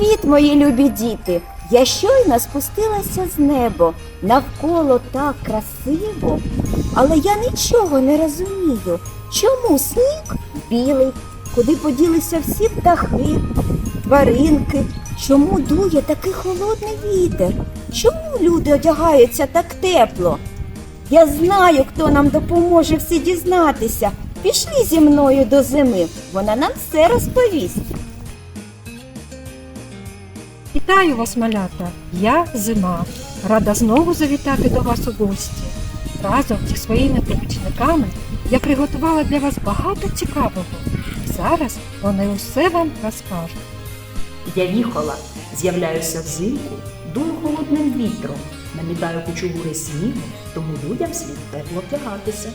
Привіт, мої любі діти! Я щойно спустилася з неба. Навколо так красиво, але я нічого не розумію. Чому сніг білий? Куди поділися всі птахи, тваринки? Чому дує такий холодний вітер? Чому люди одягаються так тепло? Я знаю, хто нам допоможе всі дізнатися. Пішли зі мною до зими. Вона нам все розповість. Вітаю вас, малята! Я зима. Рада знову завітати до вас у гості. Разом зі своїми помічниками я приготувала для вас багато цікавого. Зараз вони усе вам розкажуть. Я віхола, з'являюся взимку, дую холодним вітром, намітаю кучугури снігу, тому людям слід тепло вдягатися.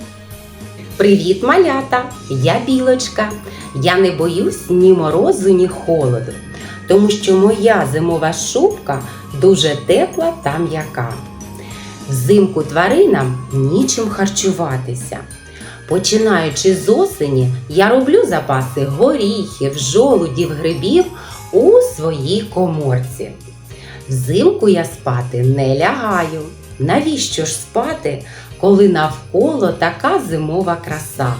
Привіт, малята! Я білочка. Я не боюсь ні морозу, ні холоду, тому що моя зимова шубка дуже тепла та м'яка. Взимку тваринам нічим харчуватися. Починаючи з осені, я роблю запаси горіхів, жолудів, грибів у своїй коморці. Взимку я спати не лягаю. Навіщо ж спати, коли навколо така зимова краса?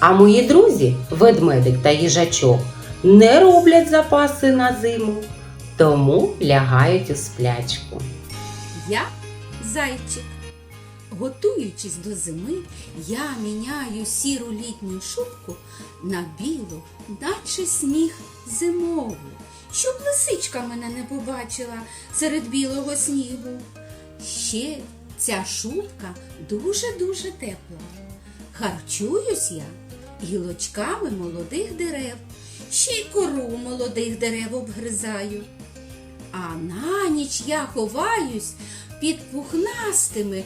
А мої друзі, ведмедик та їжачок, не роблять запаси на зиму, тому лягають у сплячку. Я зайчик. Готуючись до зими, я міняю сіру літню шубку на білу, наче сніг зимову, щоб лисичка мене не побачила серед білого снігу. Ще ця шубка дуже-дуже тепла. Харчуюсь я гілочками молодих дерев, ще й кору молодих дерев обгризаю. А на ніч я ховаюсь під пухнастими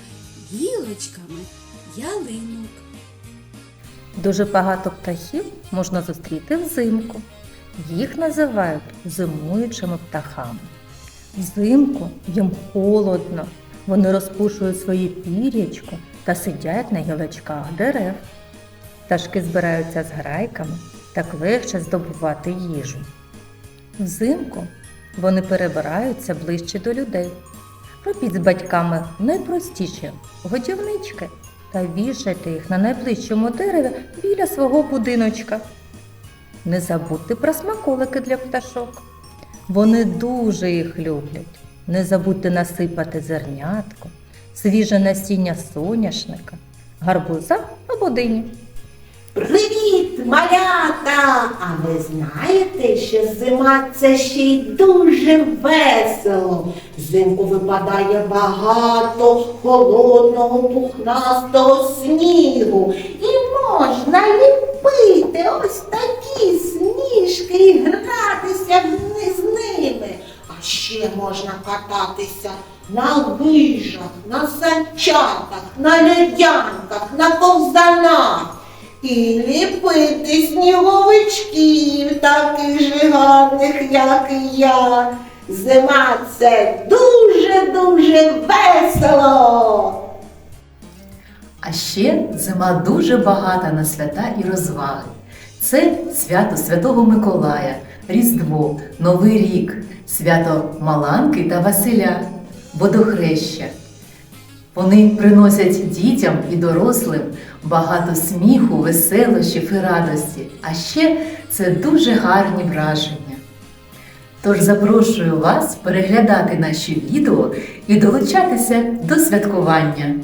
гілочками ялинок. Дуже багато птахів можна зустріти взимку. Їх називають зимуючими птахами. Взимку їм холодно. Вони розпушують свої пір'ячко та сидять на гілочках дерев. Пташки збираються з грайками, так легше здобувати їжу. Взимку вони перебираються ближче до людей. Робіть з батьками найпростіші годівнички та вішайте їх на найближчому дереві біля свого будиночка. Не забудьте про смаколики для пташок. Вони дуже їх люблять. Не забудьте насипати зернятко, свіже насіння соняшника, гарбуза або дині. Привіт, малята! А ви знаєте, що зима це ще й дуже весело. Взимку випадає багато холодного пухнастого снігу. І можна ліпити ось такі сніжки і гратися з ними. А ще можна кататися на лижах, на санчатах, на льодянках, на ковзанах. І ліпити сніговичків, таких же гарних, як і я. Зима це дуже-дуже весело. А ще зима дуже багата на свята і розваги. Це свято Святого Миколая, Різдво, Новий рік, свято Маланки та Василя, водохреща. Вони приносять дітям і дорослим багато сміху, веселощів і радості, а ще це дуже гарні враження. Тож запрошую вас переглядати наші відео і долучатися до святкування.